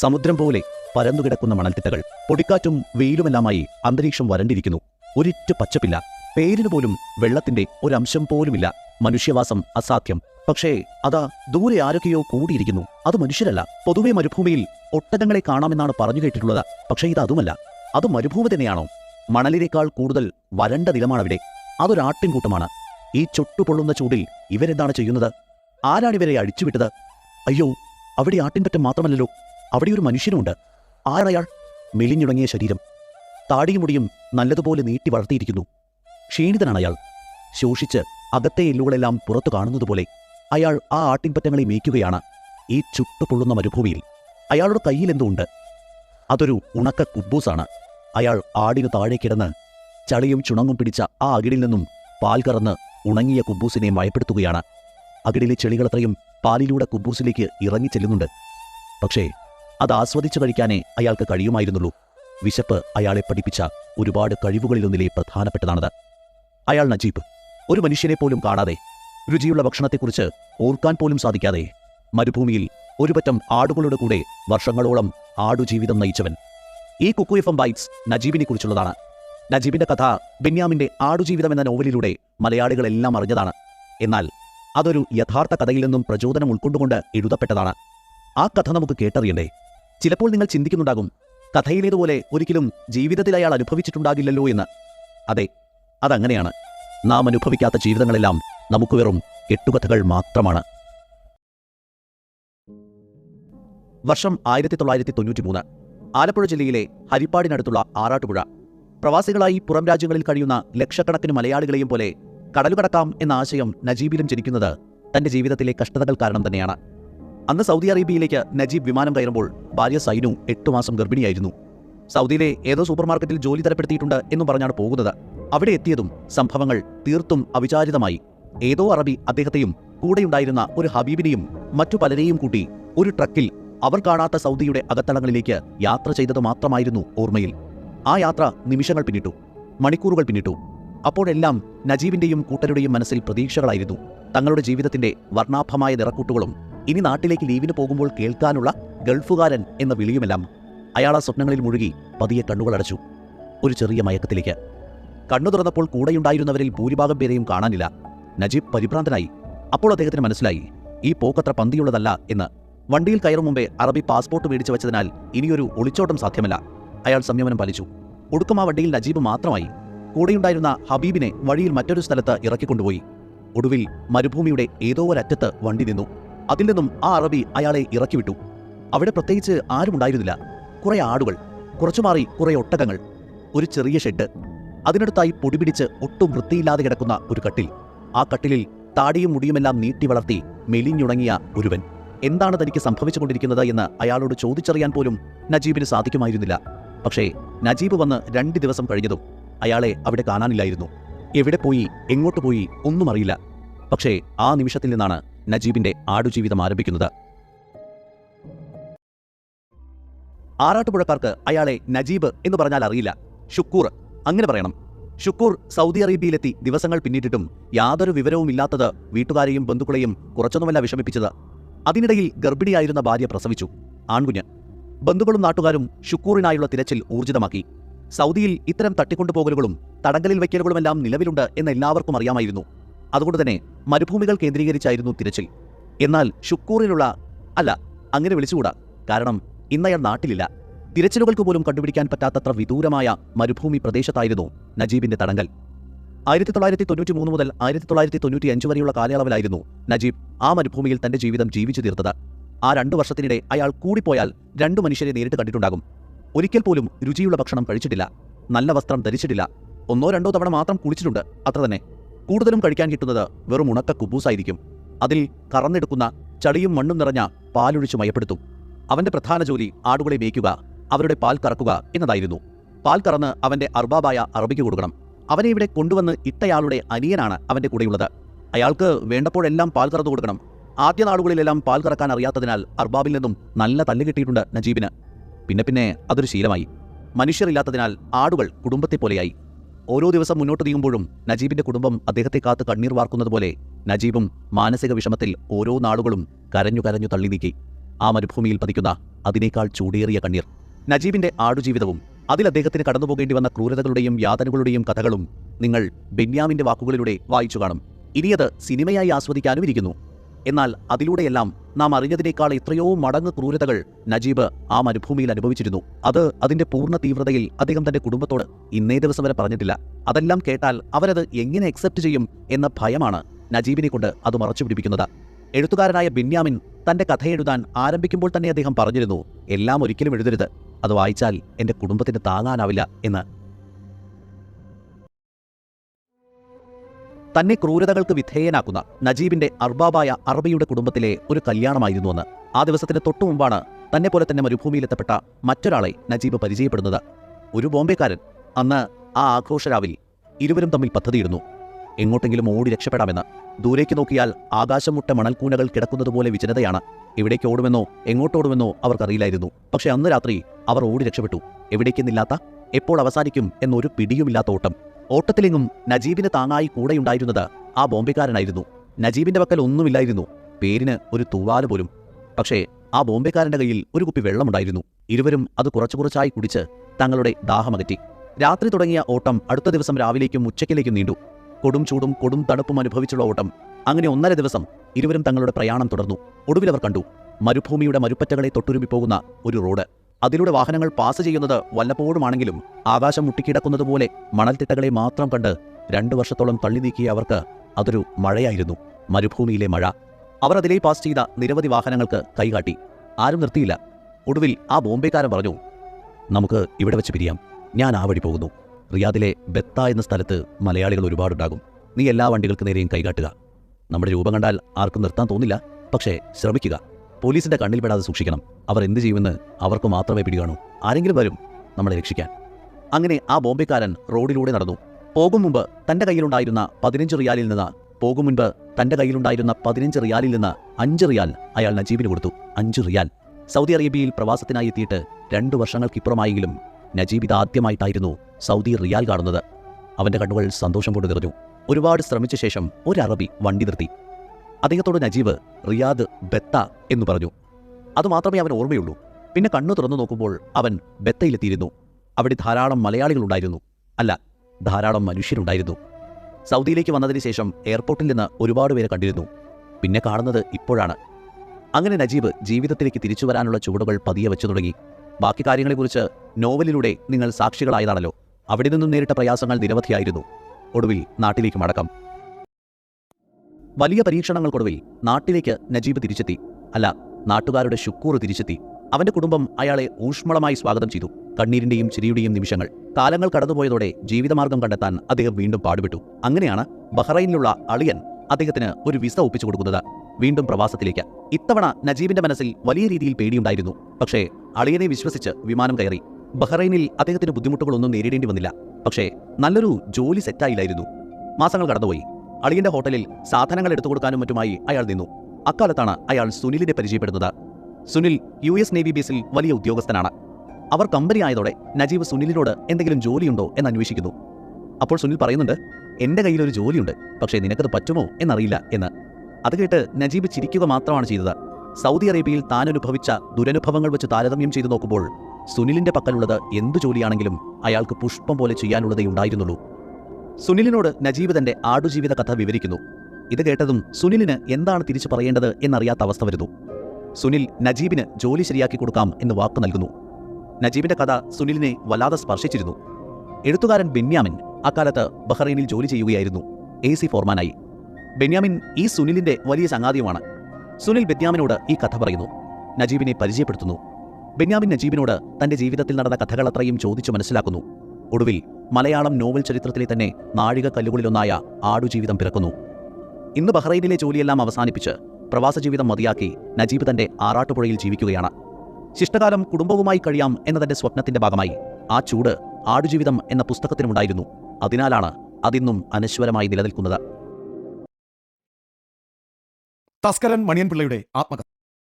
സമുദ്രം പോലെ പരന്നുകിടക്കുന്ന മണൽത്തിട്ടകൾ. പൊടിക്കാറ്റും വെയിലുമെല്ലാമായി അന്തരീക്ഷം വരണ്ടിരിക്കുന്നു. ഒരിറ്റു പച്ചപ്പില്ല. പേരിന് പോലും വെള്ളത്തിന്റെ ഒരംശം പോലുമില്ല. മനുഷ്യവാസം അസാധ്യം. പക്ഷേ അതാ ദൂരെ ആരൊക്കെയോ കൂടിയിരിക്കുന്നു. അത് മനുഷ്യരല്ല. പൊതുവെ മരുഭൂമിയിൽ ഒട്ടകങ്ങളെ കാണാമെന്നാണ് പറഞ്ഞു കേട്ടിട്ടുള്ളത്. പക്ഷേ ഇത് അതുമല്ല. അത് മരുഭൂമി തന്നെയാണോ? മണലിനേക്കാൾ കൂടുതൽ വരണ്ട നിലമാണവിടെ. അതൊരാട്ടിൻകൂട്ടമാണ് ഈ ചുട്ടുപൊള്ളുന്ന ചൂടിൽ ഇവരെന്താണ് ചെയ്യുന്നത്? ആരാണിവരെ അഴിച്ചുവിട്ടത്? അയ്യോ അവിടെ ആട്ടിൻപറ്റം മാത്രമല്ലല്ലോ. അവിടെ ഒരു മനുഷ്യനുമുണ്ട്. ആരയാൾ? മെലിഞ്ഞുടങ്ങിയ ശരീരം. താടിയും മുടിയും നല്ലതുപോലെ നീട്ടി വളർത്തിയിരിക്കുന്നു. ക്ഷീണിതനാണ് അയാൾ ശോഷിച്ച് അകത്തെ എല്ലുകളെല്ലാം പുറത്തു കാണുന്നതുപോലെ അയാൾ ആ ആട്ടിൻപറ്റങ്ങളെ മേയ്ക്കുകയാണ് ഈ ചുട്ടുപൊള്ളുന്ന മരുഭൂമിയിൽ. അയാളുടെ കയ്യിൽ എന്തോ ഉണ്ട് അതൊരു ഉണക്ക കുബൂസാണ്. അയാൾ ആടിനു താഴെ കിടന്ന് ചളിയും ചുണങ്ങും പിടിച്ച ആ അകിടിൽ നിന്നും പാൽ കറന്ന് ഉണങ്ങിയ കുബൂസിനെ മയപ്പെടുത്തുകയാണ്. അകിടിലെ ചെളികളത്രയും പാലിലൂടെ കുബൂസിലേക്ക് ഇറങ്ങിച്ചെല്ലുന്നുണ്ട് പക്ഷേ അത് ആസ്വദിച്ചു കഴിക്കാനേ അയാൾക്ക് കഴിയുമായിരുന്നുള്ളൂ. വിശപ്പ് അയാളെ പഠിപ്പിച്ച ഒരുപാട് കഴിവുകളിലൊന്നിലെ പ്രധാനപ്പെട്ടതാണത്. അയാൾ നജീബ്. ഒരു മനുഷ്യനെ പോലും കാണാതെ രുചിയുള്ള ഭക്ഷണത്തെക്കുറിച്ച് ഓർക്കാൻ പോലും സാധിക്കാതെ മരുഭൂമിയിൽ ഒരുപറ്റം ആടുകളുടെ കൂടെ വർഷങ്ങളോളം ആടുജീവിതം നയിച്ചവൻ. ഈ കുക്കു എഫ് എം ബൈറ്റ്സ് നജീബിനെ കുറിച്ചുള്ളതാണ് നജീബിന്റെ കഥ ബെന്യാമിന്റെ ആടുജീവിതം എന്ന നോവലിലൂടെ മലയാളികളെല്ലാം അറിഞ്ഞതാണ്. എന്നാൽ അതൊരു യഥാർത്ഥ കഥയിൽ നിന്നും പ്രചോദനം ഉൾക്കൊണ്ടുകൊണ്ട് എഴുതപ്പെട്ടതാണ്. ആ കഥ നമുക്ക് കേട്ടറിയണ്ടേ? ചിലപ്പോൾ നിങ്ങൾ ചിന്തിക്കുന്നുണ്ടാകും കഥയിലേതുപോലെ ഒരിക്കലും ജീവിതത്തിൽ അയാൾ അനുഭവിച്ചിട്ടുണ്ടാകില്ലല്ലോ എന്ന്. അതെ അതങ്ങനെയാണ്. നാം അനുഭവിക്കാത്ത ജീവിതങ്ങളെല്ലാം നമുക്ക് വെറും കെട്ടുകഥകൾ മാത്രമാണ്. വർഷം ആയിരത്തി തൊള്ളായിരത്തി തൊണ്ണൂറ്റി മൂന്ന് ആലപ്പുഴ ജില്ലയിലെ ഹരിപ്പാടിനടുത്തുള്ള ആറാട്ടുപുഴ. പ്രവാസികളായി പുറം രാജ്യങ്ങളിൽ കഴിയുന്ന ലക്ഷക്കണക്കിന് മലയാളികളെയും പോലെ കടലുകടക്കാം എന്ന ആശയം നജീബിലും ജനിക്കുന്നത് തന്റെ ജീവിതത്തിലെ കഷ്ടതകൾ കാരണം തന്നെയാണ്. അന്ന് സൗദി അറേബ്യയിലേക്ക് നജീബ് വിമാനം കയറുമ്പോൾ ഭാര്യ സൈനു എട്ടു മാസം ഗർഭിണിയായിരുന്നു. സൗദിയിലെ ഏതോ സൂപ്പർമാർക്കറ്റിൽ ജോലി തരപ്പെടുത്തിയിട്ടുണ്ട് എന്നും പറഞ്ഞാണ് പോകുന്നത്. അവിടെ എത്തിയതും സംഭവങ്ങൾ തീർത്തും അവിചാരിതമായി. ഏതോ അറബി അദ്ദേഹത്തെയും കൂടെയുണ്ടായിരുന്ന ഒരു ഹബീബിനെയും മറ്റു പലരെയും കൂട്ടി ഒരു ട്രക്കിൽ അവർ കാണാത്ത സൗദിയുടെ അകത്തളങ്ങളിലേക്ക് യാത്ര ചെയ്തത് മാത്രമായിരുന്നു ഓർമ്മയിൽ. ആ യാത്ര നിമിഷങ്ങൾ പിന്നിട്ടു മണിക്കൂറുകൾ പിന്നിട്ടു. അപ്പോഴെല്ലാം നജീബിന്റെയും കൂട്ടരുടെയും മനസ്സിൽ പ്രതീക്ഷകളായിരുന്നു. തങ്ങളുടെ ജീവിതത്തിന്റെ വർണാഭമായ നിറക്കൂട്ടുകളും ഇനി നാട്ടിലേക്ക് ലീവിന് പോകുമ്പോൾ കേൾക്കാനുള്ള ഗൾഫുകാരൻ എന്ന വിളിയുമെല്ലാം അയാൾ ആ സ്വപ്നങ്ങളിൽ മുഴുകി പതിയെ കണ്ണുകളടച്ചു ഒരു ചെറിയ മയക്കത്തിലേക്ക്. കണ്ണു തുറന്നപ്പോൾ കൂടെയുണ്ടായിരുന്നവരിൽ ഭൂരിഭാഗം പേരെയും കാണാനില്ല. നജീബ് പരിഭ്രാന്തനായി. അപ്പോൾ അദ്ദേഹത്തിന് മനസ്സിലായി ഈ പോക്കത്ര പന്തിയുള്ളതല്ല എന്ന്. വണ്ടിയിൽ കയറും മുമ്പേ അറബി പാസ്പോർട്ട് മേടിച്ചു വെച്ചതിനാൽ ഇനിയൊരു ഒളിച്ചോട്ടം സാധ്യമല്ല. അയാൾ സംയമനം പാലിച്ചു. ഒടുക്കം ആ വണ്ടിയിൽ നജീബ് മാത്രമായി. കൂടെയുണ്ടായിരുന്ന ഹബീബിനെ വഴിയിൽ മറ്റൊരു സ്ഥലത്ത് ഇറക്കിക്കൊണ്ടുപോയി. ഒടുവിൽ മരുഭൂമിയുടെ ഏതോ ഒരറ്റത്ത് വണ്ടി നിന്നു. അതിൽ നിന്നും ആ അറബി അയാളെ ഇറക്കിവിട്ടു. അവിടെ പ്രത്യേകിച്ച് ആരുമുണ്ടായിരുന്നില്ല കുറെ ആടുകൾ കുറച്ചു മാറി കുറെ ഒട്ടകങ്ങൾ ഒരു ചെറിയ ഷെഡ്. അതിനടുത്തായി പൊടിപിടിച്ച് ഒട്ടും വൃത്തിയില്ലാതെ കിടക്കുന്ന ഒരു കട്ടിൽ. ആ കട്ടിലിൽ താടിയും മുടിയുമെല്ലാം നീട്ടി വളർത്തി മെലിഞ്ഞുണങ്ങിയ ഒരുവൻ. എന്താണ് തനിക്ക് സംഭവിച്ചുകൊണ്ടിരിക്കുന്നത് എന്ന് അയാളോട് ചോദിച്ചറിയാൻ പോലും നജീബിന് സാധിക്കുമായിരുന്നില്ല. പക്ഷേ നജീബ് വന്ന് രണ്ട് ദിവസം കഴിഞ്ഞതും അയാളെ അവിടെ കാണാനില്ലായിരുന്നു. എവിടെ പോയി എങ്ങോട്ട് പോയി ഒന്നും അറിയില്ല. പക്ഷേ ആ നിമിഷത്തിൽ നിന്നാണ് നജീബിന്റെ ആടുജീവിതം ആരംഭിക്കുന്നത്. ആറാട്ടുപുഴക്കാർക്ക് അയാളെ നജീബ് എന്ന് പറഞ്ഞാൽ അറിയില്ല. ഷുക്കൂർ അങ്ങനെ പറയണം. ഷുക്കൂർ സൗദി അറേബ്യയിലെത്തി ദിവസങ്ങൾ പിന്നിട്ടിട്ടും യാതൊരു വിവരവും ഇല്ലാത്തത് വീട്ടുകാരെയും ബന്ധുക്കളെയും കുറച്ചൊന്നുമല്ല വിഷമിപ്പിച്ചത്. അതിനിടയിൽ ഗർഭിണിയായിരുന്ന ഭാര്യ പ്രസവിച്ചു. ആൺകുഞ്ഞ്. ബന്ധുക്കളും നാട്ടുകാരും ഷുക്കൂറിനായുള്ള തിരച്ചിൽ ഊർജിതമാക്കി. സൗദിയിൽ ഇത്തരം തട്ടിക്കൊണ്ടുപോകലുകളും തടങ്കലിൽ വയ്ക്കലുകളുമെല്ലാം നിലവിലുണ്ട് എന്ന് എല്ലാവർക്കും അറിയാമായിരുന്നു. അതുകൊണ്ട് തന്നെ മരുഭൂമികൾ കേന്ദ്രീകരിച്ചായിരുന്നു തിരച്ചിൽ. എന്നാൽ ഷുക്കൂറിലുള്ള അല്ല അങ്ങനെ വിളിച്ചുകൂടാ. കാരണം ഇന്നയാൾ നാട്ടിലില്ല. തിരച്ചിലുകൾക്ക് പോലും കണ്ടുപിടിക്കാൻ പറ്റാത്തത്ര വിദൂരമായ മരുഭൂമി പ്രദേശത്തായിരുന്നു നജീബിന്റെ തടങ്കൽ. ആയിരത്തി തൊള്ളായിരത്തി തൊണ്ണൂറ്റി മൂന്ന് മുതൽ ആയിരത്തി തൊള്ളായിരത്തി തൊണ്ണൂറ്റി അഞ്ച് വരെയുള്ള കാലയളവിലായിരുന്നു നജീബ് ആ മരുഭൂമിയിൽ തന്റെ ജീവിതം ജീവിച്ചു തീർത്തത്. ആ രണ്ടു വർഷത്തിനിടെ അയാൾ കൂടിപ്പോയാൽ രണ്ടു മനുഷ്യരെ നേരിട്ട് കണ്ടിട്ടുണ്ടാകും. ഒരിക്കൽ പോലും രുചിയുള്ള ഭക്ഷണം കഴിച്ചിട്ടില്ല. നല്ല വസ്ത്രം ധരിച്ചിട്ടില്ല. ഒന്നോ രണ്ടോ തവണ മാത്രം കുളിച്ചിട്ടുണ്ട്. അത്ര തന്നെ. കൂടുതലും കഴിക്കാൻ കിട്ടുന്നത് വെറും ഉണക്ക കുബൂസായിരിക്കും. അതിൽ കറന്നെടുക്കുന്ന ചളിയും മണ്ണും നിറഞ്ഞ പാലൊഴിച്ചു മയപ്പെടുത്തും. അവന്റെ പ്രധാന ജോലി ആടുകളെ മേയ്ക്കുക അവരുടെ പാൽ കറക്കുക എന്നതായിരുന്നു. പാൽ കറന്ന് അവന്റെ അർബാബായ അറബിക്ക് കൊടുക്കണം. അവനെ ഇവിടെ കൊണ്ടുവന്ന് ഇട്ടയാളുടെ അനിയനാണ് അവന്റെ കൂടെയുള്ളത്. അയാൾക്ക് വേണ്ടപ്പോഴെല്ലാം പാൽ കറന്നു കൊടുക്കണം. ആദ്യ നാളുകളിലെല്ലാം പാൽ കറക്കാൻ അറിയാത്തതിനാൽ അർബാബിൽ നിന്നും നല്ല തല്ല് കിട്ടിയിട്ടുണ്ട് നജീബിന്. പിന്നെ പിന്നെ അതൊരു ശീലമായി. മനുഷ്യരില്ലാത്തതിനാൽ ആടുകൾ കുടുംബത്തെ പോലെയായി ഓരോ ദിവസം മുന്നോട്ട് നീങ്ങുമ്പോഴും നജീബിന്റെ കുടുംബം അദ്ദേഹത്തെ കാത്ത് കണ്ണീർ വാർക്കുന്നത് പോലെ നജീബും മാനസിക വിഷമത്തിൽ ഓരോ നാളുകളും കരഞ്ഞു കരഞ്ഞു തള്ളി നീക്കി ആ മരുഭൂമിയിൽ പതിക്കുന്ന അതിനേക്കാൾ ചൂടേറിയ കണ്ണീർ. നജീബിന്റെ ആടുജീവിതവും അതിൽ അദ്ദേഹത്തിന് കടന്നുപോകേണ്ടി വന്ന ക്രൂരതകളുടെയും യാതനകളുടെയും കഥകളും നിങ്ങൾ ബെന്യാമിന്റെ വാക്കുകളിലൂടെ വായിച്ചു കാണും. ഇനിയത് സിനിമയായി ആസ്വദിക്കാനും ഇരിക്കുന്നു. എന്നാൽ അതിലൂടെയെല്ലാം നാം അറിഞ്ഞതിനേക്കാൾ എത്രയോ മടങ്ങ് ക്രൂരതകൾ നജീബ് ആ മരുഭൂമിയിൽ അനുഭവിച്ചിരുന്നു. അത് അതിന്റെ പൂർണ തീവ്രതയിൽ അദ്ദേഹം തന്റെ കുടുംബത്തോട് ഇന്നേ ദിവസം വരെ പറഞ്ഞിട്ടില്ല. അതെല്ലാം കേട്ടാൽ അവരത് എങ്ങനെ അക്സെപ്റ്റ് ചെയ്യും എന്ന ഭയമാണ് നജീബിനെ കൊണ്ട് അത് മറച്ചു പിടിപ്പിക്കുന്നത്. എഴുത്തുകാരനായ ബിന്യാമിൻ തന്റെ കഥയെഴുതാൻ ആരംഭിക്കുമ്പോൾ തന്നെ അദ്ദേഹം പറഞ്ഞിരുന്നു എല്ലാം ഒരിക്കലും എഴുതരുത്. അത് വായിച്ചാൽ എന്റെ കുടുംബത്തിന് താങ്ങാനാവില്ല എന്ന്. തന്നെ ക്രൂരതകൾക്ക് വിധേയനാക്കുന്ന നജീബിന്റെ അർബാബായ അറബിയുടെ കുടുംബത്തിലെ ഒരു കല്യാണമായിരുന്നു അന്ന് ആ ദിവസത്തിന് തൊട്ടു മുമ്പാണ് തന്നെ പോലെ തന്നെ മരുഭൂമിയിലെത്തപ്പെട്ട മറ്റൊരാളെ നജീബ് പരിചയപ്പെടുന്നത്. ഒരു ബോംബെക്കാരൻ അന്ന് ആ ആഘോഷരാവിൽ ഇരുവരും തമ്മിൽ പദ്ധതിയിടുന്നു. എങ്ങോട്ടെങ്കിലും ഓടി രക്ഷപ്പെടാമെന്ന്. ദൂരേക്ക് നോക്കിയാൽ ആകാശം മുട്ട മണൽക്കൂനകൾ കിടക്കുന്നതുപോലെ വിജനതയാണ്. എവിടേക്ക് ഓടുമെന്നോ എങ്ങോട്ടോടുമെന്നോ അവർക്കറിയില്ലായിരുന്നു. പക്ഷെ അന്ന് രാത്രി അവർ ഓടി രക്ഷപ്പെട്ടു. എവിടേക്കെന്നില്ലാത്ത എപ്പോൾ അവസാനിക്കും എന്നൊരു പിടിയുമില്ലാത്ത ഓട്ടം. ഓട്ടത്തിലെങ്ങും നജീബിന് താങ്ങായി കൂടെയുണ്ടായിരുന്നത് ആ ബോംബെക്കാരനായിരുന്നു. നജീബിന്റെ പക്കൽ ഒന്നുമില്ലായിരുന്നു. പേരിന് ഒരു തൂവാൽ പോലും. പക്ഷേ ആ ബോംബെക്കാരന്റെ കയ്യിൽ ഒരു കുപ്പി വെള്ളമുണ്ടായിരുന്നു. ഇരുവരും അത് കുറച്ചു കുറച്ചായി കുടിച്ച് തങ്ങളുടെ ദാഹമകറ്റി രാത്രി തുടങ്ങിയ ഓട്ടം അടുത്ത ദിവസം രാവിലേക്കും ഉച്ചയ്ക്കിലേക്കും നീണ്ടു. കൊടും ചൂടും കൊടും തണുപ്പും അനുഭവിച്ചുള്ള ഓട്ടം. അങ്ങനെ ഒന്നര ദിവസം ഇരുവരും തങ്ങളുടെ പ്രയാണം തുടർന്നു. ഒടുവിലവർ കണ്ടു. മരുഭൂമിയുടെ മരുപ്പറ്റകളെ തൊട്ടുരുമ്പി പോകുന്ന ഒരു റോഡ്. അതിലൂടെ വാഹനങ്ങൾ പാസ് ചെയ്യുന്നത് വല്ലപ്പോഴുമാണെങ്കിലും ആകാശം മുട്ടിക്കിടക്കുന്നതുപോലെ മണൽത്തിട്ടകളെ മാത്രം കണ്ട് രണ്ടു വർഷത്തോളം തള്ളി നീക്കിയ അവർക്ക് അതൊരു മഴയായിരുന്നു മരുഭൂമിയിലെ മഴ. അവർ അതിലേ പാസ് ചെയ്ത നിരവധി വാഹനങ്ങൾക്ക് കൈകാട്ടി. ആരും നിർത്തിയില്ല. ഒടുവിൽ ആ ബോംബെക്കാരൻ പറഞ്ഞു നമുക്ക് ഇവിടെ വെച്ച് പിരിയാം. ഞാൻ ആ വഴി പോകുന്നു. റിയാദിലെ ബെത്ത എന്ന സ്ഥലത്ത് മലയാളികൾ ഒരുപാടുണ്ടാകും. നീ എല്ലാ വണ്ടികൾക്ക് നേരെയും കൈകാട്ടുക. നമ്മുടെ രൂപം കണ്ടാൽ ആർക്കും നിർത്താൻ തോന്നില്ല. പക്ഷേ ശ്രമിക്കുക. പോലീസിന്റെ കണ്ണിൽപ്പെടാതെ സൂക്ഷിക്കണം. അവർ എന്ത് ചെയ്യുമെന്ന് അവർക്ക് മാത്രമേ പിടികാണൂ. ആരെങ്കിലും വരും നമ്മളെ രക്ഷിക്കാൻ. അങ്ങനെ ആ ബോംബെക്കാരൻ റോഡിലൂടെ നടന്നു. പോകും മുമ്പ് തന്റെ കയ്യിലുണ്ടായിരുന്ന പതിനഞ്ച് റിയാലിൽ നിന്ന് പോകും മുൻപ് തന്റെ കയ്യിലുണ്ടായിരുന്ന പതിനഞ്ച് റിയാലിൽ നിന്ന് അഞ്ച് റിയാൽ അയാൾ നജീബിന് കൊടുത്തു. അഞ്ച് റിയാൽ. സൗദി അറേബ്യയിൽ പ്രവാസത്തിനായി എത്തിയിട്ട് രണ്ടു വർഷങ്ങൾക്കിപ്പുറമായെങ്കിലും നജീബ് ഇതാദ്യമായിട്ടായിരുന്നു സൗദി റിയാൽ കാണുന്നത്. അവന്റെ കണ്ണുകൾ സന്തോഷം കൊണ്ട് നിറഞ്ഞു. ഒരുപാട് ശ്രമിച്ച ശേഷം ഒരു അറബി വണ്ടി നിർത്തി. അദ്ദേഹത്തോട് നജീബ് റിയാദ് ബെത്ത എന്ന് പറഞ്ഞു. അതുമാത്രമേ അവൻ ഓർമ്മയുള്ളൂ. പിന്നെ കണ്ണു തുറന്നു നോക്കുമ്പോൾ അവൻ ബെത്തയിലെത്തിയിരുന്നു. അവിടെ ധാരാളം മലയാളികളുണ്ടായിരുന്നു അല്ല ധാരാളം മനുഷ്യരുണ്ടായിരുന്നു. സൗദിയിലേക്ക് വന്നതിന് ശേഷം എയർപോർട്ടിൽ നിന്ന് ഒരുപാട് പേരെ കണ്ടിരുന്നു. പിന്നെ കാണുന്നത് ഇപ്പോഴാണ്. അങ്ങനെ നജീബ് ജീവിതത്തിലേക്ക് തിരിച്ചു വരാനുള്ള ചുവടുകൾ പതിയെ വെച്ചു തുടങ്ങി. ബാക്കി കാര്യങ്ങളെക്കുറിച്ച് നോവലിലൂടെ നിങ്ങൾ സാക്ഷികളായതാണല്ലോ. അവിടെ നിന്നും നേരിട്ട പ്രയാസങ്ങൾ നിരവധിയായിരുന്നു. ഒടുവിൽ നാട്ടിലേക്ക് മടക്കം. വലിയ പരീക്ഷണങ്ങൾക്കൊടുവിൽ നാട്ടിലേക്ക് നജീബ് തിരിച്ചെത്തി. അല്ല നാട്ടുകാരുടെ ശുക്കൂർ തിരിച്ചെത്തി. അവന്റെ കുടുംബം അയാളെ ഊഷ്മളമായി സ്വാഗതം ചെയ്തു. കണ്ണീരിന്റെയും ചിരിയുടെയും നിമിഷങ്ങൾ. കാലങ്ങൾ കടന്നുപോയതോടെ ജീവിതമാർഗം കണ്ടെത്താൻ അദ്ദേഹം വീണ്ടും പാടുപെട്ടു. അങ്ങനെയാണ് ബഹ്റൈനിലുള്ള അളിയൻ അദ്ദേഹത്തിന് ഒരു വിസ ഒപ്പിച്ചു കൊടുക്കുന്നത്. വീണ്ടും പ്രവാസത്തിലേക്ക്. ഇത്തവണ നജീബിന്റെ മനസ്സിൽ വലിയ രീതിയിൽ പേടിയുണ്ടായിരുന്നു. പക്ഷേ അളിയനെ വിശ്വസിച്ച് വിമാനം കയറി. ബഹ്റൈനിൽ അദ്ദേഹത്തിന് ബുദ്ധിമുട്ടുകളൊന്നും നേരിടേണ്ടി വന്നില്ല. പക്ഷേ നല്ലൊരു ജോലി സെറ്റായില്ലായിരുന്നു മാസങ്ങൾ കടന്നുപോയി. അളിയന്റെ ഹോട്ടലിൽ സാധനങ്ങൾ എടുത്തു കൊടുക്കാനും മറ്റുമായി അയാൾ നിന്നു. അക്കാലത്താണ് അയാൾ സുനിലിനെ പരിചയപ്പെടുന്നത്. സുനിൽ യു എസ് നേവി ബേസിൽ വലിയ ഉദ്യോഗസ്ഥനാണ്. അവർ കമ്പനി ആയതോടെ നജീബ് സുനിലിനോട് എന്തെങ്കിലും ജോലിയുണ്ടോ എന്ന് അന്വേഷിക്കുന്നു. അപ്പോൾ സുനിൽ പറയുന്നുണ്ട് എന്റെ കയ്യിൽ ഒരു ജോലിയുണ്ട് പക്ഷേ നിനക്കത് പറ്റുമോ എന്നറിയില്ല എന്ന്. അത് കേട്ട് നജീബ് ചിരിക്കുക മാത്രമാണ് ചെയ്തത്. സൗദി അറേബ്യയിൽ താൻ അനുഭവിച്ച ദുരനുഭവങ്ങൾ വെച്ച് താരതമ്യം ചെയ്തു നോക്കുമ്പോൾ സുനിലിന്റെ പക്കലുള്ളത് എന്തു ജോലിയാണെങ്കിലും അയാൾക്ക് പുഷ്പം പോലെ ചെയ്യാനുള്ളതേ ഉണ്ടായിരുന്നുള്ളൂ. സുനിലിനോട് നജീബ് തന്റെ ആടുജീവിത കഥ വിവരിക്കുന്നു. ഇത് കേട്ടതും സുനിലിന് എന്താണ് തിരിച്ചു പറയേണ്ടത് എന്നറിയാത്ത അവസ്ഥ വരുന്നു. സുനിൽ നജീബിന് ജോലി ശരിയാക്കി കൊടുക്കാം എന്ന് വാക്ക് നൽകുന്നു. നജീബിന്റെ കഥ സുനിലിനെ വല്ലാതെ സ്പർശിച്ചിരുന്നു. എഴുത്തുകാരൻ ബെന്യാമിൻ അക്കാലത്ത് ബഹ്റൈനിൽ ജോലി ചെയ്യുകയായിരുന്നു. A C ഫോർമാനായി. ബെന്യാമിൻ ഈ സുനിലിന്റെ വലിയ ചങ്ങാതിയുമാണ്. സുനിൽ ബെന്യാമിനോട് ഈ കഥ പറയുന്നു. നജീബിനെ പരിചയപ്പെടുത്തുന്നു. ബെന്യാമിൻ നജീബിനോട് തന്റെ ജീവിതത്തിൽ നടന്ന കഥകളത്രയും ചോദിച്ചു മനസ്സിലാക്കുന്നു. ഒടുവിൽ മലയാളം നോവൽ ചരിത്രത്തിലെ തന്നെ നാഴിക കല്ലുകളിലൊന്നായ ആടുജീവിതം പിറക്കുന്നു. ഇന്ന് ബഹ്റൈനിലെ ജോലിയെല്ലാം അവസാനിപ്പിച്ച് പ്രവാസ ജീവിതം മതിയാക്കി നജീബ് തന്റെ ആറാട്ടുപുഴയിൽ ജീവിക്കുകയാണ്. ശിഷ്ടകാലം കുടുംബവുമായി കഴിയാം എന്ന തന്റെ സ്വപ്നത്തിന്റെ ഭാഗമായി ആ ചൂട് ആടുജീവിതം എന്ന പുസ്തകത്തിനുണ്ടായിരുന്നു അതിനാലാണ് അതിന്നും അനശ്വരമായി നിലനിൽക്കുന്നത്. തസ്കരൻ മണിയൻപിള്ളയുടെ ആത്മകഥ.